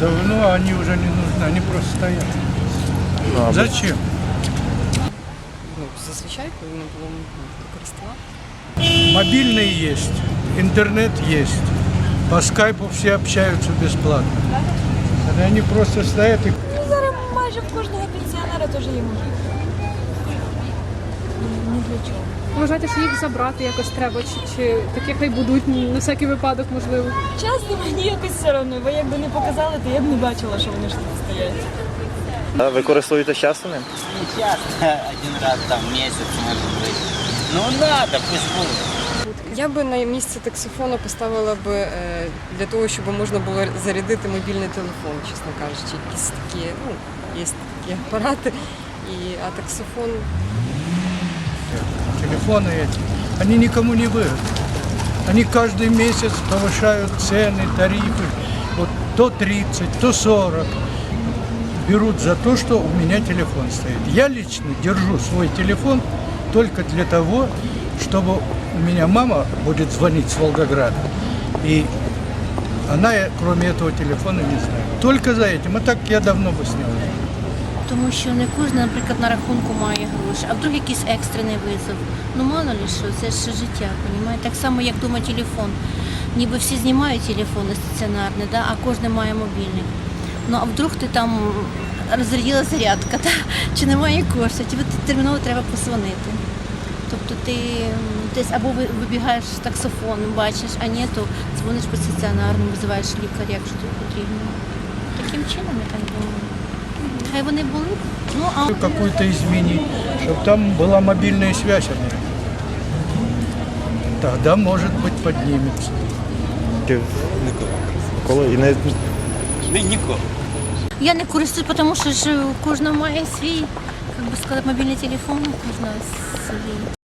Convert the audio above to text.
давно, а они уже не нужны, они просто стоят. А, Зачем? Ну, зазвичай повинно було користувати. Мобильный есть, интернет есть. По скайпу все общаются бесплатно. Когда они просто стоят и Ну, зараз майже в кожного пенсіонера теж є можливість. Ні для чого. Вважаєте, що їх забрати якось треба, чи, чи таке хай будуть на всякий випадок, можливо. Чесно, мені якось все одно, бо якби не показали, то я б не бачила, що вони ж тут стоять. А Ви користуєтесь часто ним? Не часто, один раз там в месяц может быть. Ну надо, пусть будет. Я би на місце таксофону поставила би е, для того, щоб можна було зарядити мобільний телефон, чесно кажучи. Якісь такі, ну, є такі апарати. І, а таксофон телефоны эти, они никому не выгодны. Они каждый месяц повышают цены, тарифы. Вот то 30, то 40. Берут за то, что у меня телефон стоит. Я лично держу свой телефон только для того, чтобы у меня мама будет звонить с Волгограда. И она, кроме этого телефона, не знает. Только за этим. А так я давно бы снял. Тому що не кожен, наприклад, на рахунку має гроші, а вдруг якийсь екстрений визов. Ну мало ли що, це ж життя, понімаєте? Так само, як дома телефон. Ніби всі знімають телефони стаціонарні, да? а кожен має мобільник. Ну а вдруг ти там розрядила зарядка, да? чи немає коштів, тобі терміново треба позвонити. Тобто ти десь або вибігаєш таксофон, бачиш, а ні, то дзвониш по стаціонарному, визиваєш лікаря, якщо тобі потрібно. Таким чином, я так думаю Хай вони були. б. Ну, а какой-то изменить, чтобы там была мобильная связь. у меня. Тогда, может быть, поднимется. Ти коли і не Ні- Нікого. я не користуюсь, тому що ж у кожного має свій, як би сказати, мобільний телефон, у кожного свій.